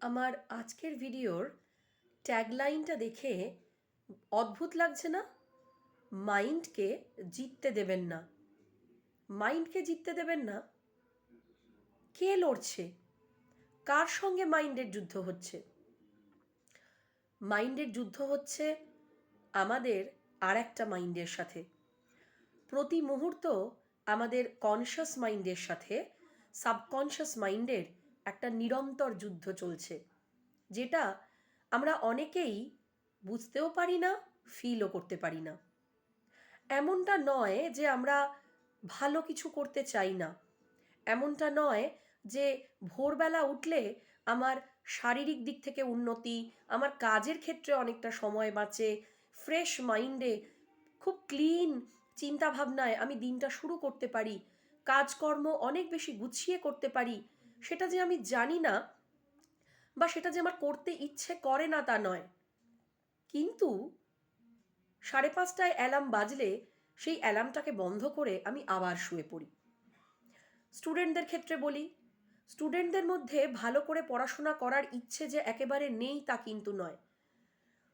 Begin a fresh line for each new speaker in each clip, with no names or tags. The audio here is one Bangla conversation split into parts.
আমার আজকের ভিডিওর ট্যাগলাইনটা দেখে অদ্ভুত লাগছে না? মাইন্ডকে জিততে দেবেন না। মাইন্ডকে জিততে দেবেন না? কে লড়ছে? কার সঙ্গে মাইন্ডের যুদ্ধ হচ্ছে? মাইন্ডের যুদ্ধ হচ্ছে আমাদের আর একটা মাইন্ডের সাথে। প্রতি মুহূর্ত আমাদের কনশাস মাইন্ডের সাথে সাবকনশাস মাইন্ডের একটা নিরন্তর যুদ্ধ চলছে, যেটা আমরা অনেকেই বুঝতেও পারি না ফিলও করতে পারি না। এমনটা নয় যে আমরা ভালো কিছু করতে চাই না। এমনটা নয় যে ভোরবেলা উঠলে আমার শারীরিক দিক থেকে উন্নতি, আমার কাজের ক্ষেত্রে অনেকটা সময় বাঁচে ফ্রেশ মাইন্ডে খুব ক্লিন চিন্তাভাবনায় আমি দিনটা শুরু করতে পারি, কাজকর্ম অনেক বেশি গুছিয়ে করতে পারি সেটা যে আমি জানি না বা সেটা যে আমার করতে ইচ্ছে করে না তা নয়। কিন্তু সাড়ে পাঁচটায় অ্যালার্ম বাজলে সেই অ্যালার্মটাকে বন্ধ করে আমি আবার শুয়ে পড়ি। স্টুডেন্টদের ক্ষেত্রে বলি, স্টুডেন্টদের মধ্যে ভালো করে পড়াশোনা করার ইচ্ছে যে একেবারে নেই তা কিন্তু নয়।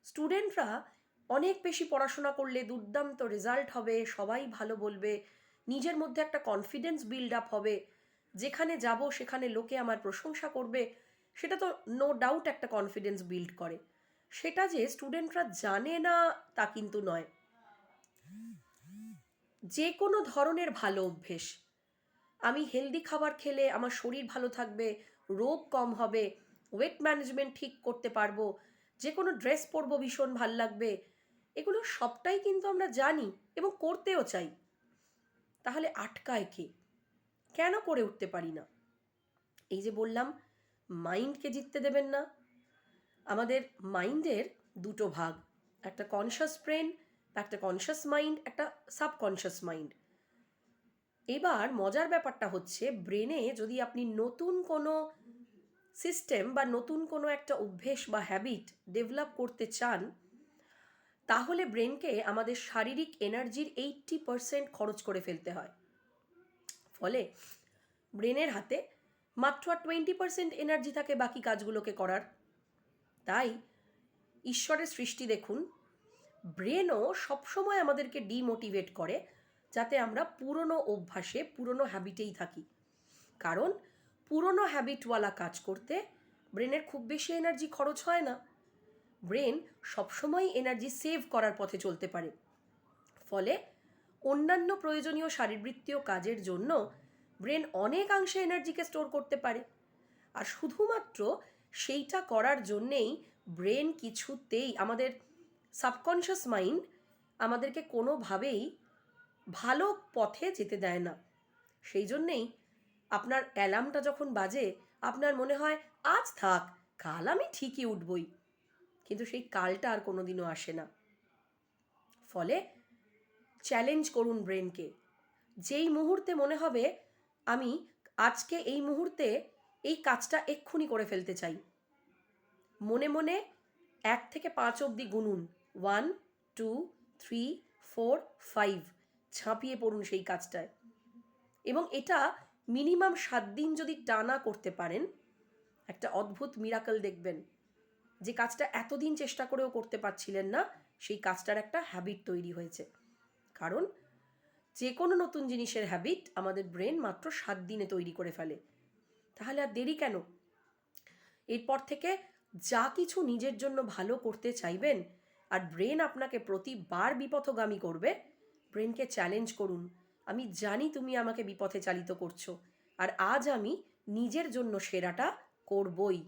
স্টুডেন্টরা অনেক বেশি পড়াশোনা করলে দুর্দান্ত রেজাল্ট হবে, সবাই ভালো বলবে, নিজের মধ্যে একটা কনফিডেন্স বিল্ড আপ হবে যেখানে যাব, সেখানে লোকে আমার প্রশংসা করবে, সেটা তো নো ডাউট একটা কনফিডেন্স বিল্ড করে। সেটা যে স্টুডেন্টরা জানে না, তা কিন্তু নয়। যে কোনো ধরনের ভালো অভ্যেস। আমি হেলদি খাবার খেলে আমার শরীর ভালো থাকবে, রোগ কম হবে ওয়েট ম্যানেজমেন্ট ঠিক করতে পারব, যে কোনো ড্রেস পরবো ভীষণ ভালো লাগবে, এগুলো সবটাই কিন্তু আমরা জানি এবং করতেও চাই। তাহলে আটকায় কে? কেন করে উঠতে পারি না? এই যে বললাম মাইন্ডকে জিততে দেবেন না। আমাদের মাইন্ডের দুটো ভাগ, একটা কনশাস ব্রেন একটা কনশাস মাইন্ড একটা সাবকনশাস মাইন্ড এবার মজার ব্যাপারটা হচ্ছে ব্রেনে যদি আপনি নতুন কোনো সিস্টেম বা নতুন কোনো একটা অভ্যেস বা হ্যাবিট ডেভেলপ করতে চান, তাহলে ব্রেনকে আমাদের শারীরিক এনার্জির এইট্টি পারসেন্ট খরচ করে ফেলতে হয়। ফলে ব্রেনের হাতে মাত্র আর টোয়েন্টি পারসেন্ট এনার্জি থাকে বাকি কাজগুলোকে করার। তাই ঈশ্বরের সৃষ্টি দেখুন, ব্রেনও সবসময় আমাদেরকে ডিমোটিভেট করে যাতে আমরা পুরনো অভ্যাসে পুরনো হ্যাবিটেই থাকি। কারণ পুরনো হ্যাবিটওয়ালা কাজ করতে ব্রেনের খুব বেশি এনার্জি খরচ হয় না। ব্রেন সবসময় এনার্জি সেভ করার পথে চলতে পারে। ফলে অন্যান্য প্রয়োজনীয় শারীরবৃত্তীয় কাজের জন্য ব্রেন অনেকাংশে এনার্জিকে স্টোর করতে পারে। আর শুধুমাত্র সেইটা করার জন্যেই ব্রেন কিছুতেই আমাদের সাবকনশিয়াস মাইন্ড আমাদেরকে কোনোভাবেই ভালো পথে যেতে দেয় না। সেই জন্যেই আপনার অ্যালার্মটা যখন বাজে, আপনার মনে হয়, আজ থাক, কাল আমি ঠিকই উঠবই। কিন্তু সেই কালটা আর কোনোদিনও আসে না। ফলে চ্যালেঞ্জ করুন ব্রেনকে যেই মুহূর্তে মনে হবে আমি আজকে এই মুহূর্তে এই কাজটা এক্ষুনি করে ফেলতে চাই। মনে মনে এক থেকে পাঁচ অবধি গুনুন। One two three four five ঝাঁপিয়ে পড়ুন সেই কাজটায়। এবং এটা মিনিমাম সাত দিন যদি টানা করতে পারেন, একটা অদ্ভুত মিরাকল দেখবেন। যে কাজটা এতদিন চেষ্টা করেও করতে পারছিলেন না, সেই কাজটার একটা হ্যাবিট তৈরি হয়েছে। কারণ যে কোনো নতুন জিনিসের হ্যাবিট আমাদের ব্রেন মাত্র সাত দিনে তৈরি করে ফেলে। তাহলে আর দেরি কেন? এরপর থেকে যা কিছু নিজের জন্য ভালো করতে চাইবেন আর ব্রেন আপনাকে প্রতিবার বিপথগামী করবে ব্রেনকে চ্যালেঞ্জ করুন। আমি জানি তুমি আমাকে বিপথে চালিত করছ আর আজ আমি নিজের জন্য সেরাটা করবই।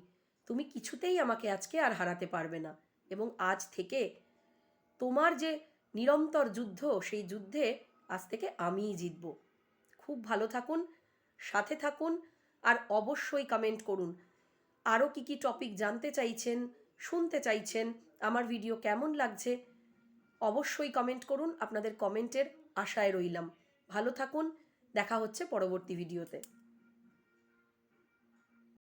তুমি কিছুতেই আমাকে আজকে আর হারাতে পারবে না এবং আজ থেকে তোমার যে নিরন্তর যুদ্ধ, সেই যুদ্ধে আজ থেকে আমিই জিতব। খুব ভালো থাকুন, সাথে থাকুন আর অবশ্যই কমেন্ট করুন। আরও কী কী টপিক জানতে চাইছেন, শুনতে চাইছেন, আমার ভিডিও কেমন লাগছে, অবশ্যই কমেন্ট করুন, আপনাদের কমেন্টের আশায় রইলাম। ভালো থাকুন, দেখা হচ্ছে পরবর্তী ভিডিওতে